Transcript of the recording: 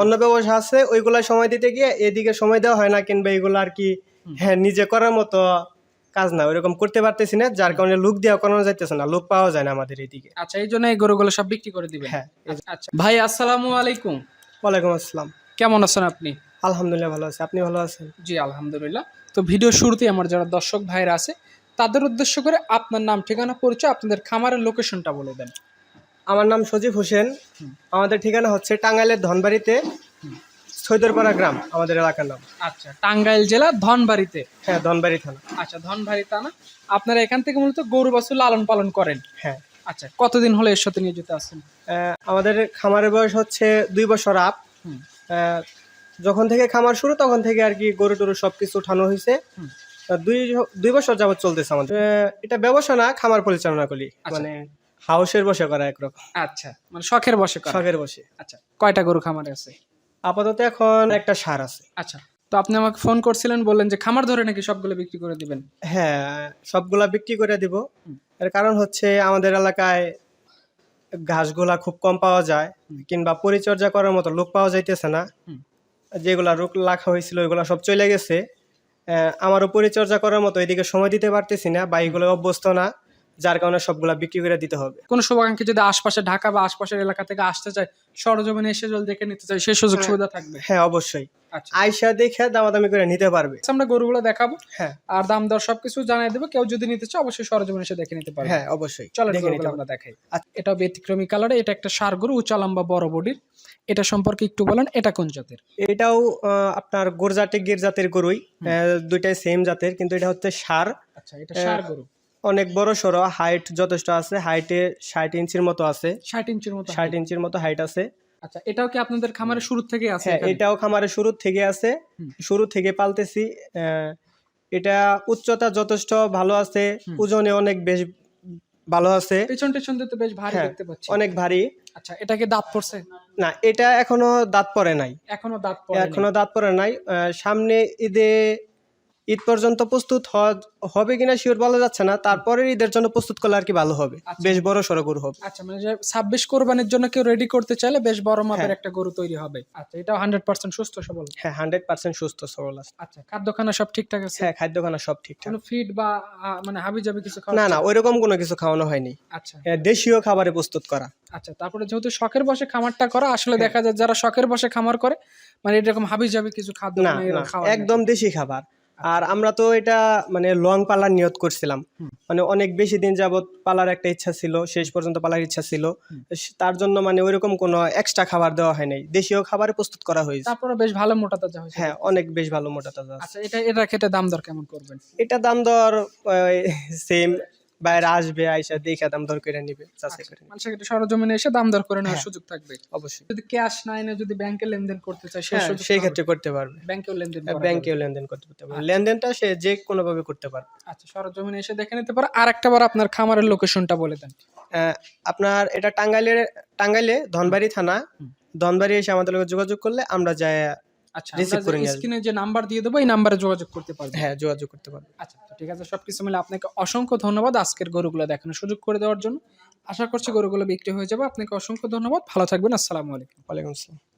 অন্য ব্যবসা আছে ওইগুলা সময় দিতে গিয়ে এদিকে সময় দেওয়া হয় না কিংবা এগুলো আর কি হ্যাঁ নিজে করার মতো কাজ না ওইরকম করতে পারতেছি না যার কারণে লুক দেওয়া করানো যাইতেছে না লুক পাওয়া যায় না আমাদের এইদিকে আচ্ছা এই জন্য এই গরুগুলো সব বিক্রি করে দিবেন? হ্যাঁ। আচ্ছা ভাই আসসালামু আলাইকুম। ওয়ালাইকুম আসসালাম। কেমন আছেন আপনি? আলহামদুলিল্লাহ ভালো আছি আপনি ভালো আছেন? জি আলহামদুলিল্লাহ। তো ভিডিও শুরুতেই আমার যারা দর্শক ভাইরা আছে তাদের উদ্দেশ্য করে আপনার নাম ঠিকানা পরিচয় আপনাদের খামারের লোকেশনটা বলে দেন। আমার নাম সজীব হোসেন। আমাদের ঠিকানা হচ্ছে টাঙ্গাইলের ধনবাড়িতে সৈদরপাড়া গ্রাম আমাদের এলাকার নাম। আচ্ছা টাঙ্গাইল জেলা ধনবাড়িতে? হ্যাঁ ধনবাড়ি থানা। আচ্ছা ধনবাড়ি থানা। আপনারা এখান থেকে মূলত গরু বাছুর লালন পালন করেন? হ্যাঁ। আচ্ছা কতদিন হলো এর সাথে নিয়ে যেতে আসছেন আমাদের খামারের বয়স হচ্ছে দুই বছর আপ। যখন থেকে খামার শুরু তখন থেকে আর কি গরু টরু সবকিছু উঠানো হয়েছে দুই দুই বছর যাবত চলতেছে আমাদের। এটা ব্যবসা না খামার পরিচালনা করি। আচ্ছা। মানে হাউসের বসে করা একরকম। আচ্ছা মানে শখের বসে করা। শখের বসে। আচ্ছা কয়টা গরু খামারে আছে? আপাতত এখন একটা সার আছে। আচ্ছা তো আপনি আমাকে ফোন করছিলেন বললেন যে খামার ধরে নাকি সবগুলো বিক্রি করে দিবেন। হ্যাঁ সবগুলা বিক্রি করে দিব। এর কারণ হচ্ছে আমাদের এলাকায় ঘাসগুলা খুব কম পাওয়া যায় কিংবা পরিচর্যা করার মতো লোক পাওয়া যাইতেছে না। যেগুলা রোগ রাখা হয়েছিল ওইগুলা সব চলে গেছে। আমারও পরিচর্যা করার মতো এদিকে সময় দিতে পারতেছি না বা এগুলো অভ্যস্ত না। যার কারণে সবগুলা বিক্রি করে দিতে হবে। কোন শুভাকাঙ্ক্ষী যদি আশপাশে ঢাকা বা আশপাশের এলাকা থেকে আসতে চায় সরজমিনে এসে যদি দেখে নিতে চায় সেই সুযোগ হ্যাঁ। সুবিধা থাকবে? হ্যাঁ অবশ্যই। আচ্ছা। আয়সা দেখে দামাদামি করে নিতে পারবে। আচ্ছা, আমরা গরুগুলো দেখাবো। হ্যাঁ। আর দাম দর সবকিছু জানিয়ে দেবো। কেউ যদি নিতে চায় অবশ্যই সরজমিনে এসে দেখে নিতে পারবে। হ্যাঁ অবশ্যই। চলো দেখে নিতে গরুগুলো আমরা দেখাই। আচ্ছা। এটা ব্যতিক্রমী কালারে এটা একটা সার গরু উঁচা লম্বা বড় বডির। এটা সম্পর্কে একটু বলেন এটা কোন জাতের? এটাও আপনার গোরজাটে গির জাতের গরুই। দুইটাই সেম জাতের কিন্তু এটা হচ্ছে সার। আচ্ছা এটা সার গরু। অনেক বড় সড়ো হাইট যথেষ্ট আছে হাইটে ষাট ইঞ্চির মতো আছে। ষাট ইঞ্চির মতো ষাট ইঞ্চির মতো হাইট আছে। আচ্ছা এটাও কি আপনাদের খামারের শুরু থেকে আছে হ্যাঁ এটাও খামারের শুরু থেকে আছে। শুরু থেকে পালতেছি এটা উচ্চতা যথেষ্ট ভালো আছে ওজনে অনেক বেশ ভালো আছে। পেছন টেছন তো বেশ ভারী হ্যাঁ, দেখতে পাচ্ছি। অনেক ভারী। আচ্ছা এটা কি দাঁত পড়ছে? না এটা এখনও দাঁত পড়ে নাই। এখনও দাঁত পড়ে এখনও দাঁত পড়ে নাই। সামনে ঈদে ঈদ পর্যন্ত প্রস্তুত হবে কিনা শিওর বলা যাচ্ছে না। তারপরে ঈদের জন্য প্রস্তুত করলে আর কি ভালো হবে। আচ্ছা। বেশ বড় সড়ো গরু হবে। আচ্ছা মানে ছাব্বিশ কোরবানির জন্য কেউ রেডি করতে চাইলে বেশ বড় মাপের হ্যাঁ। একটা গরু তৈরি হবে। আচ্ছা এটাও হান্ড্রেড পার্সেন্ট সুস্থ সবল? হ্যাঁ হান্ড্রেড পার্সেন্ট সুস্থ সবল আছে। আচ্ছা খাদ্যখানা সব ঠিকঠাক আছে? হ্যাঁ খাদ্যখানা সব ঠিকঠাক। কোনো ফিড বা মানে হাবি জাবি কিছু খাওয়া না না ওইরকম কোনো কিছু খাওয়ানো হয়নি। আচ্ছা। হ্যাঁ, দেশীয় খাবারে প্রস্তুত করা। আচ্ছা তারপরে যেহেতু শখের বসে খামারটা করা আসলে দেখা যায় যারা শখের বসে খামার করে মানে এরকম হাবি জাবি কিছু খাদ্য না। একদম দেশি খাবার। আর আমরা তো এটা মানে লং পালার নিয়ত করছিলাম। মানে অনেক বেশি দিন যাবত পালার একটা ইচ্ছা ছিল শেষ পর্যন্ত পালার ইচ্ছা ছিল। তার জন্য মানে ওইরকম কোনো এক্সট্রা খাবার দেওয়া হয় নাই। দেশীয় খাবারে প্রস্তুত করা হয়েছে। তারপরে বেশ ভালো মোটা তাজা হয়েছে। হ্যাঁ অনেক বেশ ভালো মোটা তাজা আচ্ছা এটা এটা খেতে দাম দর কেমন করবেন? এটা দাম দর সেম বাইরে আসবে আইসা দেখে দাম দর করে নিবে যাচাই করে নিবে। মানুষের একটু সরজমিনে এসে দাম দর করে নেওয়ার হ্যাঁ। সুযোগ থাকবে? অবশ্যই। যদি ক্যাশ না এনে যদি ব্যাংকে লেনদেন করতে চায় সেই হ্যাঁ, ক্ষেত্রে করতে পারবে। ব্যাংকেও লেনদেন ব্যাংকেও লেনদেন করতে পারবে। লেনদেনটা সে যে কোনো ভাবে করতে পারবে। আচ্ছা সরজমিনে এসে দেখে নিতে পারো। আর একটা বার আপনার খামারের লোকেশনটা বলে দেন। আহ, আপনার এটা টাঙ্গাইলের টাঙ্গাইলে ধনবাড়ি থানা। ধনবাড়ি এসে আমাদের যোগাযোগ করলে আমরা যাই আচ্ছা রিসিভ করে নিয়ে স্ক্রিনে যে নাম্বার দিয়ে দেবো এই নাম্বারে যোগাযোগ করতে পারবেন। হ্যাঁ যোগাযোগ করতে পারবে আচ্ছা তো ঠিক আছে সবকিছু মিলে আপনাকে অসংখ্য ধন্যবাদ আজকের গরুগুলো দেখানোর সুযোগ করে দেওয়ার জন্য। আশা করছি গরুগুলো বিক্রি হয়ে যাবে। আপনাকে অসংখ্য ধন্যবাদ। ভালো থাকবেন। আসসালামু আলাইকুম। ওয়ালাইকুম আসসালাম।